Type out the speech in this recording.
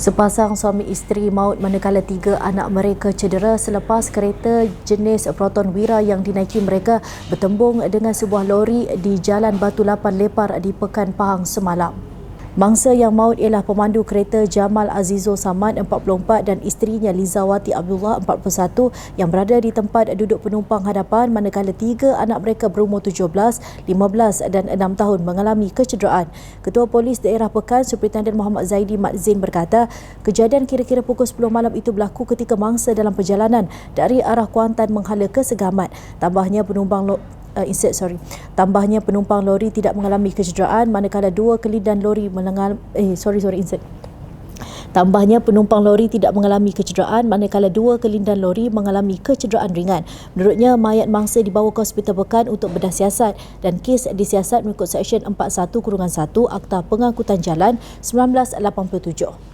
Sepasang suami isteri maut manakala tiga anak mereka cedera selepas kereta jenis Proton Wira yang dinaiki mereka bertembung dengan sebuah lori di Jalan Batu Lapan Lepar di Pekan Pahang semalam. Mangsa yang maut ialah pemandu kereta Jamal Azizul Samad 44 dan isterinya Lizawati Abdullah 41 yang berada di tempat duduk penumpang hadapan manakala tiga anak mereka berumur 17, 15 dan 6 tahun mengalami kecederaan. Ketua Polis Daerah Pekan Superintendent Muhammad Zaidi Mat Zain berkata, kejadian kira-kira pukul 10 malam itu berlaku ketika mangsa dalam perjalanan dari arah Kuantan menghala ke Segamat. Tambahnya penumpang uh, insert sorry. Tambahnya penumpang lori tidak mengalami kecederaan manakala dua kelindan lori mengalami eh sorry sorry insert. Tambahnya penumpang lori tidak mengalami kecederaan manakala dua kelindan lori mengalami kecederaan ringan. Menurutnya mayat mangsa dibawa ke hospital Pekan untuk bedah siasat dan kes disiasat mengikut Seksyen 41-1 Akta Pengangkutan Jalan 1987.